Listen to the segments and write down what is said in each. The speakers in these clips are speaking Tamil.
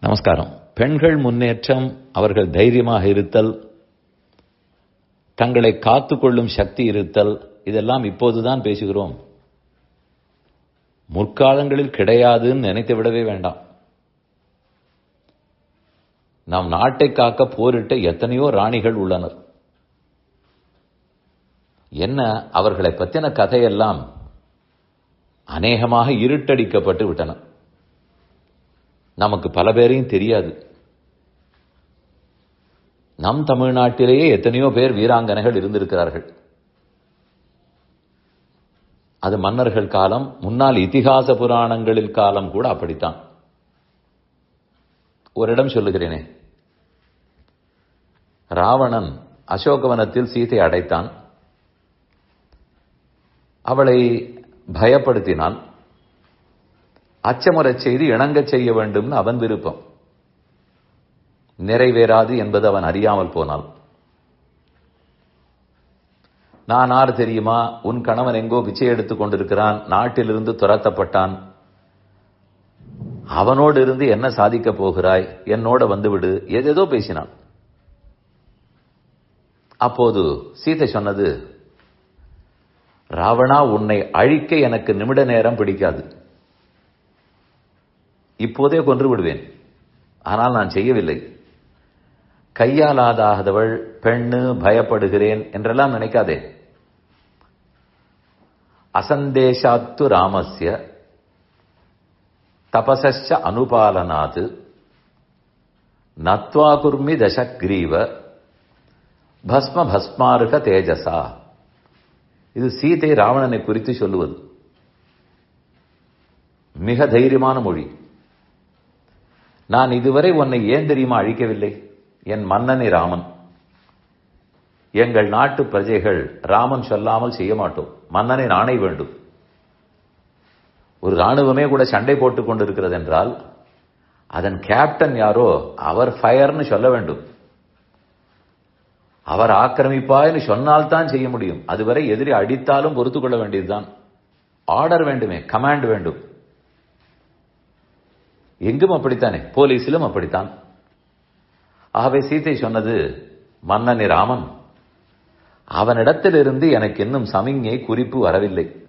நமஸ்காரம். பெண்கள் முன்னேற்றம் அவர்கள் தைரியமாக இருத்தல் தங்களை காத்துக்கொள்ளும் சக்தி இருத்தல் இதெல்லாம் இப்போதுதான் பேசுகிறோம். முற்காலங்களில் கிடையாதுன்னு நினைத்து விடவே வேண்டாம். நம் நாட்டை காக்க போரிட்ட எத்தனையோ ராணிகள் உள்ளனர். என்ன அவர்களை பற்றின கதையெல்லாம் அநேகமாக இருட்டடிக்கப்பட்டு விட்டன. நமக்கு பல பேரையும் தெரியாது. நம் தமிழ்நாட்டிலேயே எத்தனையோ பேர் வீராங்கனைகள் இருந்திருக்கிறார்கள். அது மன்னர்கள் காலம் முன்னால் இத்திகாச புராணங்களில் காலம் கூட அப்படித்தான். ஒரு இடம் சொல்லுகிறேனே. ராவணன் அசோகவனத்தில் சீதை அடைத்தான். அவளை பயப்படுத்தினான். அச்சமுறச் செய்து இணங்கச் செய்ய வேண்டும்னு அவன் விருப்பம். நிறைவேறாது என்பது அவன் அறியாமல் போனான் நான் ஆறு தெரியுமா? உன் கணவன் எங்கோ பிச்சை எடுத்துக் கொண்டிருக்கிறான் நாட்டிலிருந்து துரத்தப்பட்டான். அவனோடு இருந்து என்ன சாதிக்கப் போகிறாய்? என்னோட வந்துவிடு. ஏதேதோ பேசினான். அப்போது சீதை சொன்னது ராவணா உன்னை அழிக்க எனக்கு நிமிட நேரம் பிடிக்காது. இப்போதே கொன்று விடுவேன். ஆனால் நான் செய்யவில்லை. கையாலாதாதவள் பெண்ணு பயப்படுகிறேன் என்றெல்லாம் நினைக்காதே. அசந்தேஷாத்து ராமஸ்ய தபசச்ச அனுபாலனாது நத்வா குர்மி தசக்ரீவ பஸ்ம பஸ்மாருக தேஜசா. இது சீதை ராவணனை குறித்து சொல்லுவது. மிக தைரியமான மொழி. நான் இதுவரை உன்னை ஏன் தெரியுமா அழிக்கவில்லை? என் மன்னனே ராமன். எங்கள் நாட்டு பிரஜைகள் ராமன் சொல்லாமல் செய்ய மாட்டோம். மன்னனை நாணை வேண்டும். ஒரு ராணுவமே கூட சண்டை போட்டுக் கொண்டிருக்கிறது என்றால் அதன் கேப்டன் யாரோ அவர் ஃபயர்னு சொல்ல வேண்டும். அவர் ஆக்கிரமிப்பாய்னு சொன்னால்தான் செய்ய முடியும். அதுவரை எதிரி அடித்தாலும் பொறுத்துக்கொள்ள வேண்டியதுதான். ஆர்டர் வேண்டுமே கமாண்ட் வேண்டும். எங்கும் அப்படித்தானே? போலீஸிலும் அப்படித்தான். ஆகவே சீதை சொன்னது மன்னனி ராமன் அவனிடத்திலிருந்து எனக்கு இன்னும் சமிஞை குறிப்பு வரவில்லை.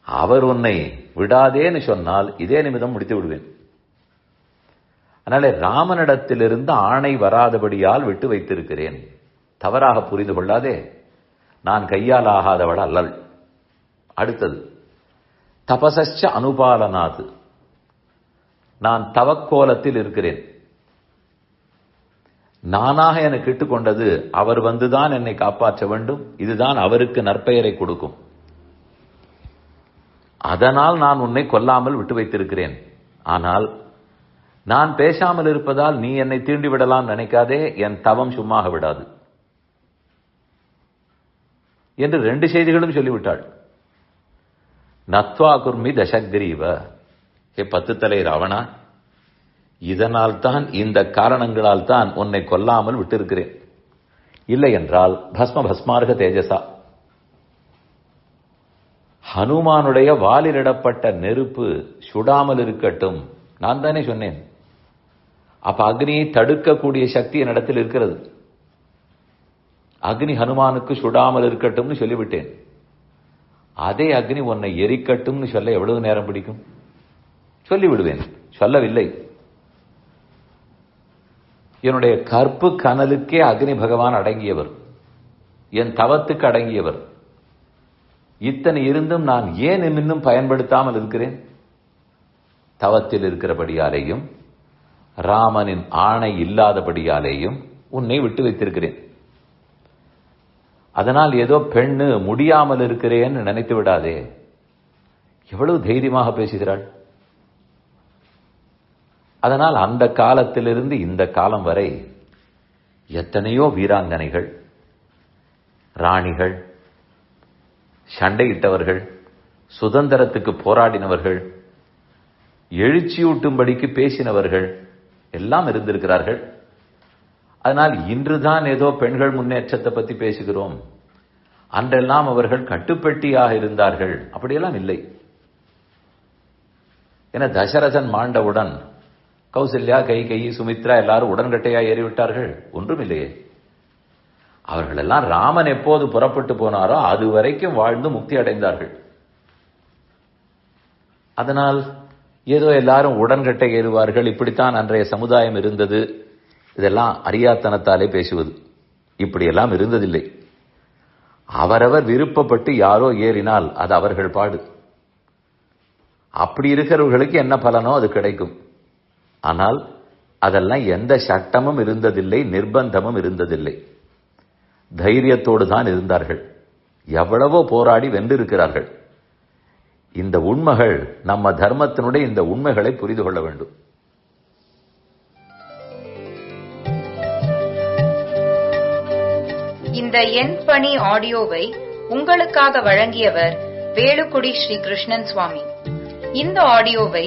அவர் உன்னை விடாதேன்னு சொன்னால் இதே நிமிடம் முடித்து விடுவேன். அதனால ராமனிடத்திலிருந்து ஆணை வராதபடியால் விட்டு வைத்திருக்கிறேன். தவறாக புரிந்து கொள்ளாதே. நான் கையால் ஆகாதவள் அல்லல் அடுத்தது தபசச்ச அனுபாலனாது நான் தவக்கோலத்தில் இருக்கிறேன். நானாக எனக்கு இட்டுக்கொண்டது அவர் வந்துதான் என்னை காப்பாற்ற வேண்டும். இதுதான் அவருக்கு நற்பெயரை கொடுக்கும். அதனால் நான் உன்னை கொல்லாமல் விட்டு வைத்திருக்கிறேன். ஆனால் நான் பேசாமல் இருப்பதால் நீ என்னை தீண்டி விடலாம் நினைக்காதே என் தவம் சும்மாக விடாது. என்று ரெண்டு செய்திகளும் சொல்லிவிட்டாள். நத்வா குர்மி தசக்ரீவ ஏ பத்து தலை ராவணா இதனால் தான் இந்த காரணங்களால் தான் உன்னை கொல்லாமல் விட்டிருக்கிறேன். இல்லை என்றால் பஸ்ம பஸ்மார்க தேஜசா. ஹனுமானுடைய வாலிலிடப்பட்ட நெருப்பு சுடாமல் இருக்கட்டும் நான் தானே சொன்னேன். அப்ப அக்னியை தடுக்கக்கூடிய சக்தி என்னிடத்தில் இருக்கிறது. அக்னி ஹனுமானுக்கு சுடாமல் இருக்கட்டும்னு சொல்லிவிட்டேன். அதே அக்னி உன்னை எரிக்கட்டும்னு சொல்ல எவ்வளவு நேரம் பிடிக்கும்? சொல்லிவிடுவேன். சொல்லவில்லை. என்னுடைய கற்பு கனலுக்கே அக்னி பகவான் அடங்கியவர். என் தவத்துக்கு அடங்கியவர். இத்தனை இருந்தும் நான் ஏன் இன்னும் பயன்படுத்தாமல் இருக்கிறேன்? தவத்தில் இருக்கிறபடியாலேயும் ராமனின் ஆணை இல்லாதபடியாலேயும் உன்னை விட்டு வைத்திருக்கிறேன். அதனால் ஏதோ பெண்ணு முடியாமல் இருக்கிறேன்னு நினைத்து விடாதே. எவ்வளவு தைரியமாக பேசுகிறாள்? அதனால் அந்த காலத்திலிருந்து இந்த காலம் வரை எத்தனையோ வீராங்கனைகள் ராணிகள் சண்டையிட்டவர்கள் சுதந்திரத்துக்கு போராடினவர்கள் எழுச்சியூட்டும்படிக்கு பேசினவர்கள் எல்லாம் இருந்திருக்கிறார்கள். அதனால் இன்றுதான் ஏதோ பெண்கள் முன்னேற்றத்தை பற்றி பேசுகிறோம். அன்றெல்லாம் அவர்கள் கட்டுப்பெட்டியாக இருந்தார்கள். அப்படியெல்லாம் இல்லை. என தசரதன் மாண்டவுடன் கௌசல்யா கை கை சுமித்ரா எல்லாரும் உடன்கட்டையா ஏறிவிட்டார்கள். ஒன்றுமில்லையே. அவர்களெல்லாம் ராமன் எப்போது புறப்பட்டு போனாரோ அது வரைக்கும் வாழ்ந்து முக்தி அடைந்தார்கள். அதனால் ஏதோ எல்லாரும் உடன்கட்டை ஏறுவார்கள். இப்படித்தான் அன்றைய சமுதாயம் இருந்தது. இதெல்லாம் அறியாத்தனத்தாலே பேசுவது. இப்படியெல்லாம் இருந்ததில்லை. அவரவர் விருப்பப்பட்டு யாரோ ஏறினால் அது அவர்கள் பாடு. அப்படி இருக்கிறவர்களுக்கு என்ன பலனோ அது கிடைக்கும். ஆனால் அதெல்லாம் எந்த சட்டமும் இருந்ததில்லை நிர்பந்தமும் இருந்ததில்லை. தைரியத்தோடு தான் இருந்தார்கள். எவ்வளவோ போராடி வென்றிருக்கிறார்கள். இந்த உண்மைகள் நம்ம தர்மத்தினுடைய இந்த உண்மைகளை புரிந்து கொள்ள வேண்டும். இந்த எண் பணி ஆடியோவை உங்களுக்காக வழங்கியவர் வேலுக்குடி ஸ்ரீ கிருஷ்ணன் சுவாமி. இந்த ஆடியோவை